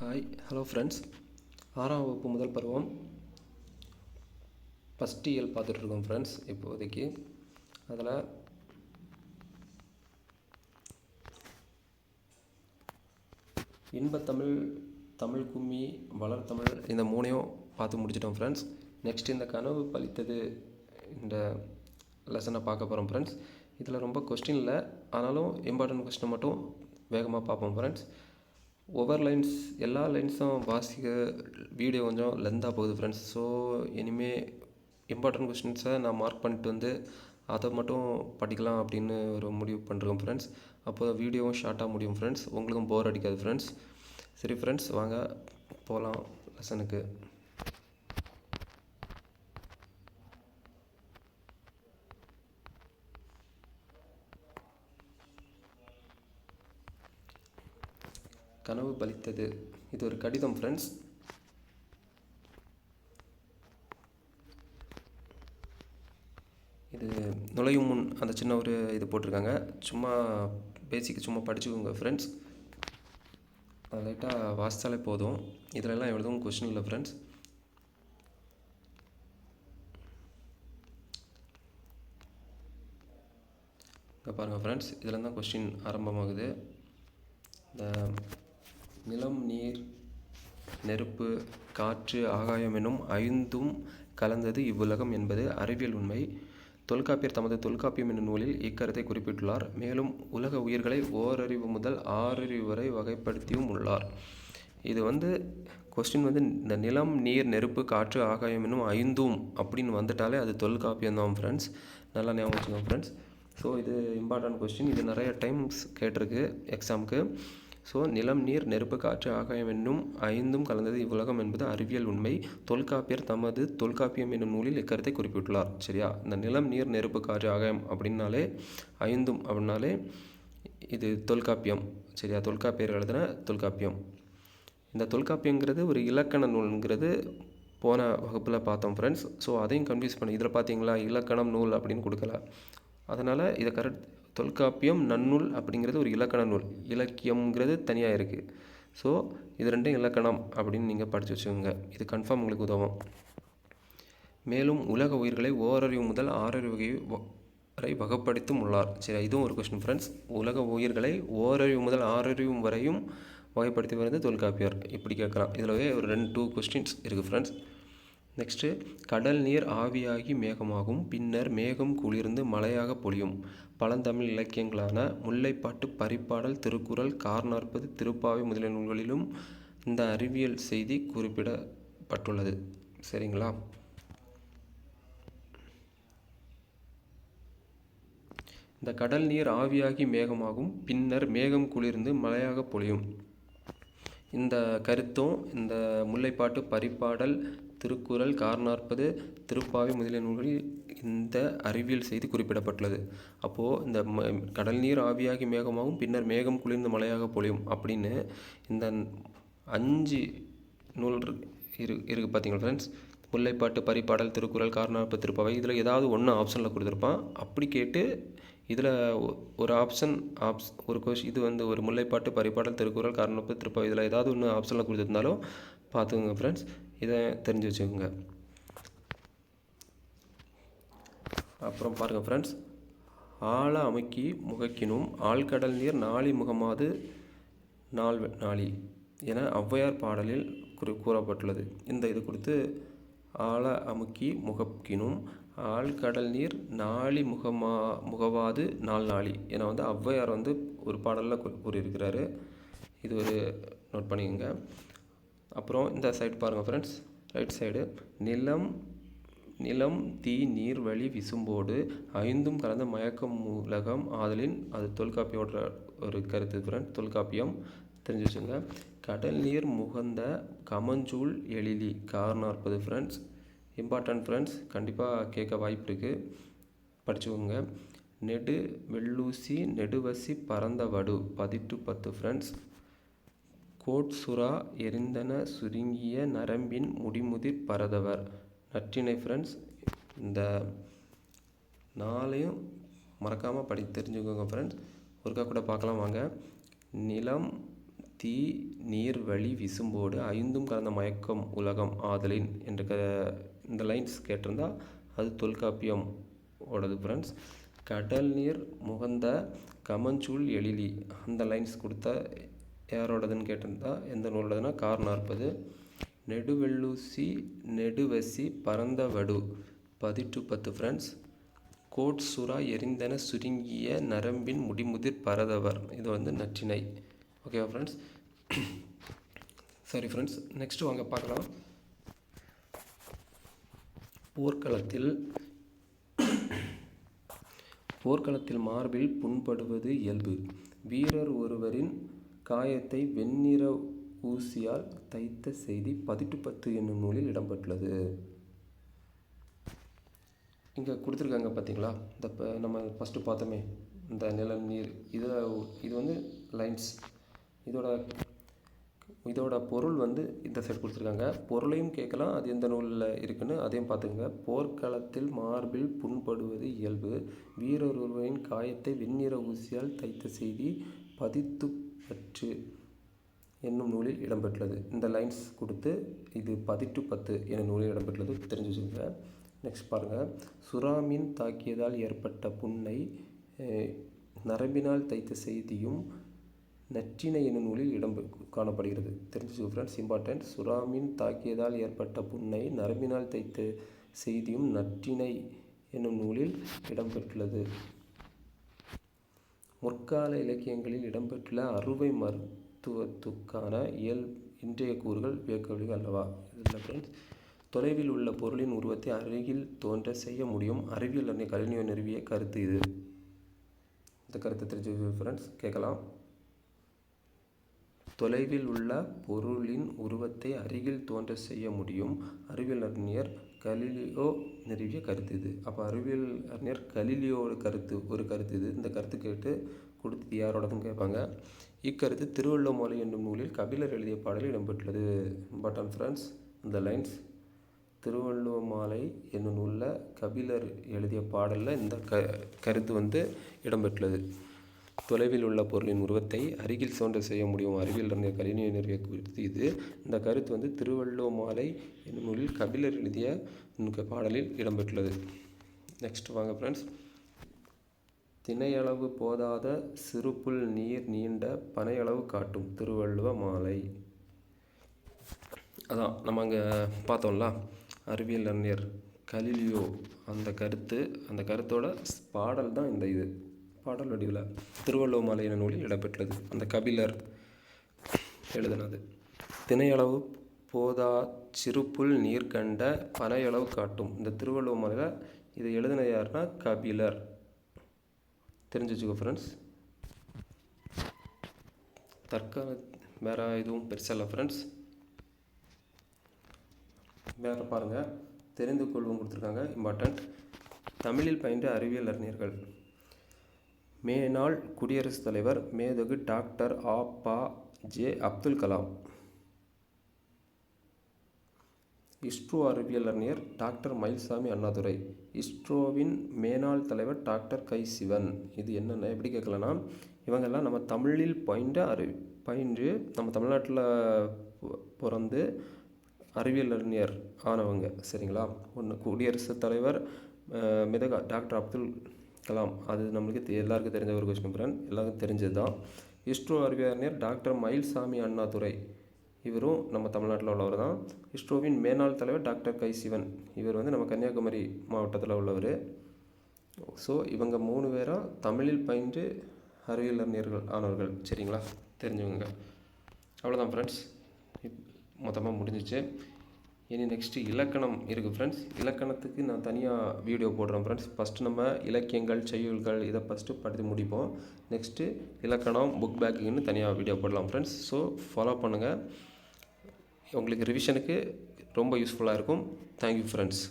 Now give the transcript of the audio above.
Hi hello friends ஆறாம் வகுப்பு முதல் பருவம். ஃபஸ்ட் இயல் பார்த்துட்ருக்கோம் ஃப்ரெண்ட்ஸ் இப்போதைக்கு. அதில் இன்பத்தமிழ் தமிழ் கும்மி வளர்த்தமிழ் இந்த மூணையும் பார்த்து முடிச்சிட்டோம் ஃப்ரெண்ட்ஸ் நெக்ஸ்ட் இந்த கனவு பழித்தது இந்த லெசனை பார்க்க போகிறோம் ஃப்ரெண்ட்ஸ் இதில் ரொம்ப கொஸ்டின் இல்லை ஆனாலும் இம்பார்ட்டன்ட் கொஸ்டினை மட்டும் வேகமாக பார்ப்போம் ஃப்ரெண்ட்ஸ் ஒவ்வொரு லைன்ஸ் எல்லா லைன்ஸும் வாசிக்க வீடியோ கொஞ்சம் லென்த்தாக போகுது ஃப்ரெண்ட்ஸ் ஸோ இனிமேல் இம்பார்ட்டன்ட் கொஸ்டின்ஸை நான் மார்க் பண்ணிட்டு வந்து அதை மட்டும் படிக்கலாம் அப்படின்னு ஒரு முடிவு பண்ணுறோம் ஃப்ரெண்ட்ஸ் அப்போ வீடியோவும் ஷார்ட்டாக முடியும் ஃப்ரெண்ட்ஸ் உங்களுக்கும் போர் அடிக்காது ஃப்ரெண்ட்ஸ் சரி ஃப்ரெண்ட்ஸ் வாங்க போகலாம் லெசனுக்கு கனவு பலித்தது. இது ஒரு கடிதம் ஃப்ரெண்ட்ஸ் இது நுழையும் முன் அந்த சின்ன ஒரு இது போட்டிருக்காங்க. சும்மா பேசிக் சும்மா படிச்சுக்கோங்க ஃப்ரெண்ட்ஸ் அது லைட்டாக வாசித்தாலே போதும். இதிலெல்லாம் எழுதவும் கொஷின் இல்லை ஃப்ரெண்ட்ஸ் இங்கே பாருங்கள் ஃப்ரெண்ட்ஸ் இதில் தான் கொஸ்டின் ஆரம்பமாகுது. இந்த நிலம் நீர் நெருப்பு காற்று ஆகாயம் எனும் ஐந்தும் கலந்தது இவ்வுலகம் என்பது அறிவியல் உண்மை. தொல்காப்பியர் தமது தொல்காப்பியம் என்னும் நூலில் இக்கருத்தை குறிப்பிட்டுள்ளார். மேலும் உலக உயிர்களை ஓரறிவு முதல் ஆறறிவு வரை வகைப்படுத்தியும் உள்ளார். இது வந்து கொஸ்டின் வந்து இந்த நிலம் நீர் நெருப்பு காற்று ஆகாயம் என்னும் ஐந்தும் அப்படின்னு வந்துட்டாலே அது தொல்காப்பியம் தான் ஃப்ரெண்ட்ஸ் நல்லா ஞாபகம் வச்சுக்கோங்க ஃப்ரெண்ட்ஸ் ஸோ இது இம்பார்ட்டன்ட் கொஸ்டின் இது நிறைய டைம்ஸ் கேட்டிருக்கு எக்ஸாமுக்கு ஸோ நிலம் நீர் நெருப்பு காற்று ஆகாயம் என்னும் ஐந்தும் கலந்தது இவ்வுலகம் என்பது அறிவியல் உண்மை. தொல்காப்பியர் தமது தொல்காப்பியம் என்னும் நூலில் இக்கருத்தை குறிப்பிட்டுள்ளார். சரியா? இந்த நிலம் நீர் நெருப்பு காற்று ஆகாயம் அப்படின்னாலே ஐந்தும் அப்படின்னாலே இது தொல்காப்பியம். சரியா? தொல்காப்பியர் எழுதின தொல்காப்பியம். இந்த தொல்காப்பியங்கிறது ஒரு இலக்கண நூல்ங்கிறது போன வகுப்பில் பார்த்தோம் ஃப்ரெண்ட்ஸ் ஸோ அதையும் கன்ஃபியூஸ் பண்ணி இதில் பார்த்தீங்களா? இலக்கணம் நூல் அப்படின்னு கொடுக்கல. அதனால் இதை கரெக்ட் தொல்காப்பியம் நன்னூல் அப்படிங்கிறது ஒரு இலக்கண நூல். இலக்கியம்ங்கிறது தனியாக இருக்குது ஸோ இது ரெண்டும் இலக்கணம் அப்படின்னு நீங்கள் படித்து வச்சுக்கோங்க. இது கன்ஃபார்ம் உங்களுக்கு உதவும். மேலும் உலக உயிர்களை ஓரறிவு முதல் ஆறறிவு வரை வகைப்படுத்தும் உள்ளார். சரி இதுவும் ஒரு கொஸ்டின் ஃப்ரெண்ட்ஸ் உலக உயிர்களை ஓரறிவு முதல் ஆறறிவு வரையும் வகைப்படுத்தி வருது தொல்காப்பியர். இப்படி கேட்கலாம். இதில் ஒரு ரெண்டு டூ கொஸ்டின்ஸ் இருக்குது ஃப்ரெண்ட்ஸ் நெக்ஸ்ட்டு கடல் நீர் ஆவியாகி மேகமாகும். பின்னர் மேகம் குளிர்ந்து மழையாக பொழியும். பழந்தமிழ் இலக்கியங்களான முல்லைப்பாட்டு பரிப்பாடல் திருக்குறள் கார்நாற்பது திருப்பாவை முதலிய நூல்களிலும் இந்த அறிவியல் செய்தி குறிப்பிடப்பட்டுள்ளது. சரிங்களா? இந்த கடல் நீர் ஆவியாகி மேகமாகும். பின்னர் மேகம் குளிர்ந்து மழையாக பொழியும். இந்த கருத்தும் இந்த முல்லைப்பாட்டு பரிப்பாடல் திருக்குறள் கார்நாற்பது திருப்பாவை முதலிய நூல்களில் இந்த அறிவியல் செய்தி குறிப்பிடப்பட்டுள்ளது. அப்போது இந்த ம கடல் நீர் ஆவியாகி மேகமாகும் பின்னர் மேகம் குளிர்ந்து மழையாக பொழியும் அப்படின்னு இந்த அஞ்சு நூல் இரு இருக்குது பார்த்தீங்களா ஃப்ரெண்ட்ஸ் முல்லைப்பாட்டு பரிப்பாடல் திருக்குறள் கார்நாற்பது திருப்பாவை. இதில் ஏதாவது ஒன்று ஆப்ஷனில் கொடுத்துருப்பான். அப்படி கேட்டு இதில் ஒரு ஆப்ஷன் ஆப்ஸ் ஒரு கொஷ் இது வந்து ஒரு முல்லைப்பாட்டு பரிப்பாடல் திருக்குறள் காரணப்பு திருப்பா இதில் ஏதாவது ஒன்று ஆப்ஷனில் கொடுத்துருந்தாலும் பார்த்துக்கோங்க ஃப்ரெண்ட்ஸ் இதை தெரிஞ்சு வச்சுக்கோங்க. அப்புறம் பாருங்கள் ஃப்ரெண்ட்ஸ் ஆழ அமைக்கி முகக்கினும் ஆழ்கடல் நீர் நாளி முகமாது நாள் நாளி என ஔவையார் பாடலில் குறி கூறப்பட்டுள்ளது. இந்த இது கொடுத்து ஆழ அமுக்கி முகக்கினும் ஆழ்கடல் நீர் நாளி முகமா முகவாது நாள் நாளி என வந்து ஔவையார் வந்து ஒரு பாடலில் கூறியிருக்கிறாரு. இது ஒரு நோட் பண்ணிக்கோங்க. அப்புறம் இந்த சைடு பாருங்கள் ஃப்ரெண்ட்ஸ் ரைட் சைடு நிலம் நிலம் தீ நீர் வழி விசும்போடு ஐந்தும் கலந்த மயக்கம் உலகம் ஆதலின் அது தொல்காப்பியோட ஒரு கருத்து ஃப்ரெண்ட் தொல்காப்பியம். தெரிஞ்சு வச்சுங்க கடல் நீர் முகந்த கமஞ்சூல் எழிலி. கார்னாற்பது ஃப்ரெண்ட்ஸ் இம்பார்ட்டன்ட் ஃப்ரெண்ட்ஸ் கண்டிப்பாக கேட்க வாய்ப்பு இருக்குது படிச்சுக்கோங்க. நெடு வெள்ளூசி நெடுவசி பறந்த வடு. பதிட்டு பத்து ஃப்ரெண்ட்ஸ் கோட் சுறா எரிந்தன சுருங்கிய நரம்பின் முடிமுதிர் பரதவர். நற்றினை ஃப்ரெண்ட்ஸ் இந்த நாளையும் மறக்காமல் படி தெரிஞ்சுக்கோங்க ஃப்ரெண்ட்ஸ் ஒருக்கா கூட பார்க்கலாம் வாங்க. நிலம் தீ நீர் வழி விசும்போடு ஐந்தும் கலந்த மயக்கம் உலகம் ஆதலின் என்ற க இந்த லைன்ஸ் கேட்டிருந்தா அது தொல்காப்பியம் ஓடது ஃப்ரெண்ட்ஸ் கடல் நீர் முகந்த கமஞ்சூல் எழிலி அந்த லைன்ஸ் கொடுத்த யாரோடதுன்னு கேட்டிருந்தா எந்த நூலோடதுன்னா கார் நாற்பது. நெடுவெள்ளூசி நெடுவசி பரந்த வடு பதிட்டு பத்து ஃப்ரெண்ட்ஸ் கோட் சுறா எரிந்தன சுருங்கிய நரம்பின் முடிமுதிர் பரதவர். இது வந்து நற்றினை ஓகேவா ஃப்ரெண்ட்ஸ் சரி ஃப்ரெண்ட்ஸ் நெக்ஸ்ட் வாங்க பார்க்கலாம். போர்க்களத்தில் போர்க்களத்தில் மார்பில் புண்படுவது இயல்பு. வீரர் ஒருவரின் காயத்தை வெண்ணிற ஊசியால் தைத்த செய்தி பதிட்டு பத்து என்னும் நூலில் இடம்பெற்றுள்ளது. இங்கே கொடுத்துருக்காங்க பார்த்தீங்களா இந்த இப்போ நம்ம ஃபஸ்ட்டு பார்த்தோமே இந்த நிலம் நீர். இதில் இது வந்து லைன்ஸ் இதோட இதோட பொருள் வந்து இந்த சைடு கொடுத்துருக்காங்க. பொருளையும் கேட்கலாம் அது எந்த நூலில் இருக்குன்னு அதையும் பார்த்துக்கங்க. போர்க்களத்தில் மார்பில் புண்படுவது இயல்பு. வீரர் ஒருவரின் காயத்தை வெண்ணிற ஊசியால் தைத்த செய்தி பதித்து பற்று என்னும் நூலில் இடம்பெற்றுள்ளது. இந்த லைன்ஸ் கொடுத்து இது பதிட்டு பத்து என்னும் நூலில் இடம்பெற்றுள்ளது. தெரிஞ்சு வச்சுக்கோங்க. நெக்ஸ்ட் பாருங்கள் சுறாமீன் தாக்கியதால் ஏற்பட்ட புண்ணை நரம்பினால் தைத்த செய்தியும் நற்றினை என்னும் நூலில் இடம் காணப்படுகிறது. தெரிஞ்சு ஃப்ரெண்ட்ஸ் இம்பார்ட்டன்ட் சுறாமின் தாக்கியதால் ஏற்பட்ட புண்ணை நரம்பினால் தைத்த செய்தியும் நற்றினை என்னும் நூலில் இடம்பெற்றுள்ளது. முற்கால இலக்கியங்களில் இடம்பெற்றுள்ள அறுவை மருத்துவத்துக்கான இயல் இன்றைய கூறுகள் வியக்கவில்லை அல்லவா? இதில் ஃப்ரெண்ட்ஸ் தொலைவில் உள்ள பொருளின் உருவத்தை அருகில் தோன்ற செய்ய முடியும். அறிவியல் அறிஞர் கலினியோ நிறுவிய கருத்து இது. இந்த கருத்தை தெரிஞ்சு ஃப்ரெண்ட்ஸ் கேட்கலாம். தொலைவில் உள்ள பொருளின் உருவத்தை அருகில் தோன்ற செய்ய முடியும். அறிவியல் அறிஞர் கலிலியோ நிறுவிய கருத்து இது. அப்போ அறிவியல் அறிஞர் கலிலியோட கருத்து ஒரு கருத்து இது. இந்த கருத்து கேட்டு கொடுத்து யாரோடதுன்னு கேட்பாங்க. இக்கருத்து திருவள்ளுவமாலை என்னும் நூலில் கபிலர் எழுதிய பாடலில் இடம்பெற்றுள்ளது. பட்டன் ஃப்ரெண்ட்ஸ் இந்த லைன்ஸ் திருவள்ளுவமாலை என்னும் நூலில் கபிலர் எழுதிய பாடலில் இந்த க கருத்து வந்து இடம்பெற்றுள்ளது. தொலைவில் உள்ள பொருளின் உருவத்தை அருகில் தோன்ற செய்ய முடியும். அறிவியல் அறிஞர் கலினிய குறித்து இது. இந்த கருத்து வந்து திருவள்ளுவமாலை என்னும் நூலில் கபிலர் எழுதிய பாடலில் இடம்பெற்றுள்ளது. நெக்ஸ்ட் வாங்க ஃப்ரெண்ட்ஸ் திணையளவு போதாத சிறுபுல் நீர் நீண்ட பனையளவு காட்டும் திருவள்ளுவ மாலை அதான் நம்ம அங்கே பார்த்தோம்ல அறிவியல் அறிஞர் கலிலியோ அந்த கருத்து அந்த கருத்தோட பாடல் தான் இந்த இது. பாடல் வடிவில் திருவள்ளுவமாலை என நூலில் இடம்பெற்றது. அந்த கபிலர் எழுதினது. திணையளவு போதா சிறுப்புள் நீர் கண்ட பனையளவு காட்டும். இந்த திருவள்ளுவமலையில் இதை எழுதின யாருன்னா கபிலர். தெரிஞ்சு வச்சுக்கோ ஃப்ரெண்ட்ஸ் தற்கால வேறு எதுவும் பெருசாக இல்லை ஃப்ரெண்ட்ஸ் வேறு பாருங்கள் தெரிந்து கொள்வோம் கொடுத்துருக்காங்க. இம்பார்ட்டண்ட் தமிழில் பயின்ற அறிவியல் அறிஞர்கள். மேனாள் குடியரசுத் தலைவர் மேதகு டாக்டர் ஆ பா ஜே அப்துல் கலாம். இஸ்ரோ அறிவியல் அறிஞர் டாக்டர் மயில்சாமி அண்ணாதுரை. இஸ்ரோவின் மேனாள் தலைவர் டாக்டர் கை சிவன். இது என்னென்ன எப்படி கேட்கலன்னா இவங்கெல்லாம் நம்ம தமிழில் பயின்ற அறி பயின்று நம்ம தமிழ்நாட்டில் பொ- பிறந்து அறிவியல் அறிஞர் ஆனவங்க. சரிங்களா? ஒன்று குடியரசுத் தலைவர் மிதக மிதகா டாக்டர் அப்துல் கலாம் அது நம்மளுக்கு எல்லாருக்கும் தெரிஞ்ச ஒரு கொஸ்டின் பிரான். எல்லாருக்கும் தெரிஞ்சது தான் இஸ்ரோ அறிவியறிஞர் டாக்டர் மயில்சாமி அண்ணாதுரை. இவரும் நம்ம தமிழ்நாட்டில் உள்ளவர் தான் இஸ்ரோவின் மேனாள் தலைவர் டாக்டர் கை சிவன். இவர் வந்து நம்ம கன்னியாகுமரி மாவட்டத்தில் உள்ளவர். ஸோ இவங்க மூணு பேரும் தமிழில் பயின்று அறிவியல் அறிஞர்கள் ஆனவர்கள். சரிங்களா? தெரிஞ்சவங்க. அவ்வளோதான் ஃப்ரெண்ட்ஸ் மொத்தமாக முடிஞ்சிச்சு. இனி நெக்ஸ்ட்டு இலக்கணம் இருக்குது ஃப்ரெண்ட்ஸ் இலக்கணத்துக்கு நான் தனியாக வீடியோ போடுறேன் ஃப்ரெண்ட்ஸ் ஃபஸ்ட்டு நம்ம இலக்கியங்கள் செய்யுள்கள் இதை ஃபஸ்ட்டு படித்து முடிப்போம். நெக்ஸ்ட்டு இலக்கணம் புக் பேக்கிங்னு தனியாக வீடியோ போடலாம் ஃப்ரெண்ட்ஸ் ஸோ ஃபாலோ பண்ணுங்கள் உங்களுக்கு ரிவிஷனுக்கு ரொம்ப யூஸ்ஃபுல்லாக இருக்கும். Thank you friends